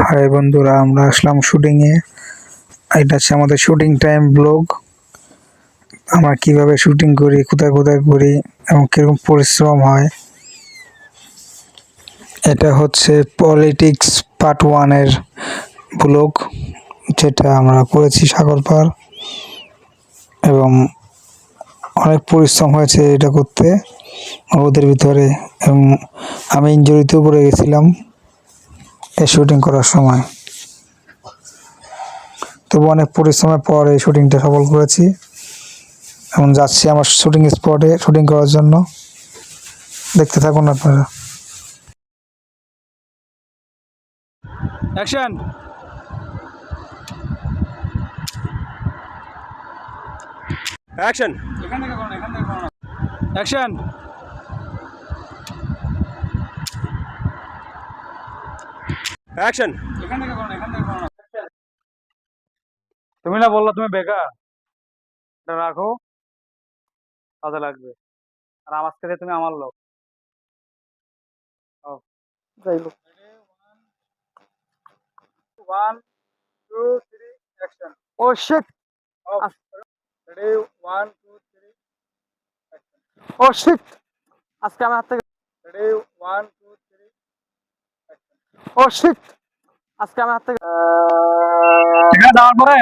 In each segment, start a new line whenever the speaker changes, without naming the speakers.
High বন্ধুরা, আমরা আসলাম shooting এ এটা হচ্ছে আমাদের শুটিং টাইম ব্লগ। আমরা কীভাবে শুটিং করি, কোথায় কোথায় করি এবং কীরকম পরিশ্রম হয়। এটা হচ্ছে পলিটিক্স পার্ট ওয়ানের ব্লগ, যেটা আমরা করেছি সাগরপাড় এবং অনেক পরিশ্রম হয়েছে এটা করতে ওদের ভিতরে। এবং আমি ইঞ্জুরিতেও পড়ে গেছিলাম। এই শুটিং করার সময়। তবু অনেক পরিশ্রমের পর এই শুটিংটা সফল করেছি। এখন যাচ্ছি আমার শুটিং স্পটে শুটিং করার জন্য। দেখতে থাকুন আপনারা।
অ্যাকশন অ্যাকশন অ্যাকশন অ্যাকশন তুমি না বললা তুমি বেকার। এটা রাখো। কাজে লাগবে। আর আমার সাথে তুমি আমার লোক। ও, যাই হোক ওয়ান টু থ্রি অ্যাকশন ও শিট রেডি ওয়ান টু থ্রি ও শিট আজকে আমার হাত থেকে রেডি ওয়ান টু ও শিট আজকে আমার হাত থেকে এখানে যাওয়ার পরে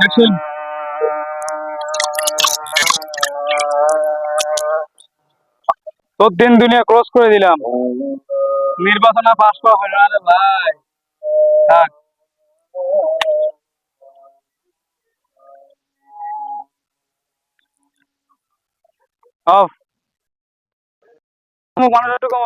অ্যাকশন তোর দিন দুনিয়া ক্রস করে দিলাম। নির্বাচনে পাশ করা হলো না ভাই। থাক। অফ। 他们这个